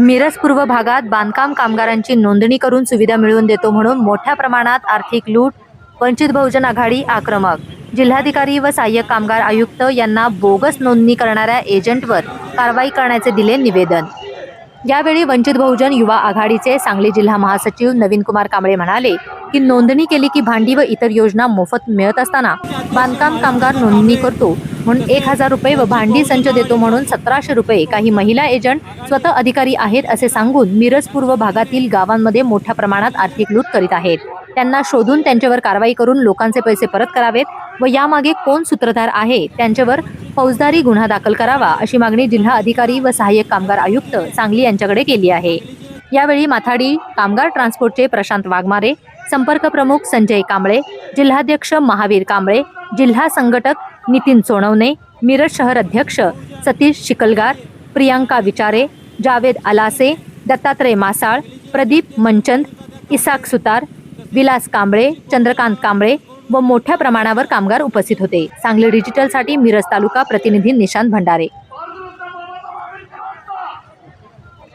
मिरज पूर्व भागात बांधकाम कामगारांची नोंदणी करून सुविधा मिळवून देतो म्हणून मोठ्या प्रमाणात आर्थिक लूट वंचित बहुजन आघाडी आक्रमक. जिल्हाधिकारी व सहाय्यक कामगार आयुक्त यांना बोगस नोंदणी करणाऱ्या एजंटवर कारवाई करण्याचे दिले निवेदन. यावेळी वंचित बहुजन युवा आघाडीचे सांगली जिल्हा महासचिव नवीन कुमार कांबळे म्हणाले की नोंदणी केली की भांडी व इतर योजना मोफत मिळत असताना बांधकाम कामगार नोंदणी करतो म्हणून एक हजार रुपये व भांडी संच देतो म्हणून सतराशे रुपये. काही महिला एजंट स्वतः अधिकारी आहेत असे सांगून मिरज पूर्व भागातील गावांमध्ये मोठ्या प्रमाणात आर्थिक लूट करीत आहेत. त्यांना शोधून त्यांच्यावर कारवाई करून लोकांचे पैसे परत करावेत व यामागे कोण सूत्रधार आहे त्यांच्यावर फौजदारी गुन्हा दाखल करावा अशी मागणी जिल्हा अधिकारी व सहाय्यक कामगार आयुक्त सांगली यांच्याकडे केली आहे. यावेळी माथाडी कामगार ट्रान्सपोर्टचे प्रशांत वाघमारे संपर्क प्रमुख संजय कांबळे जिल्हाध्यक्ष महावीर कांबळे जिल्हा संघटक नितीन सोनवणे मिरज शहर अध्यक्ष सतीश शिकलगार प्रियांका विचारे जावेद अलासे दत्तात्रय मासाळ प्रदीप मनचंद इसाक सुतार विलास कांबळे चंद्रकांत कांबळे व मोठ्या प्रमाणावर कामगार उपस्थित होते. सांगली डिजिटलसाठी मिरज तालुका प्रतिनिधी निशांत भंडारे.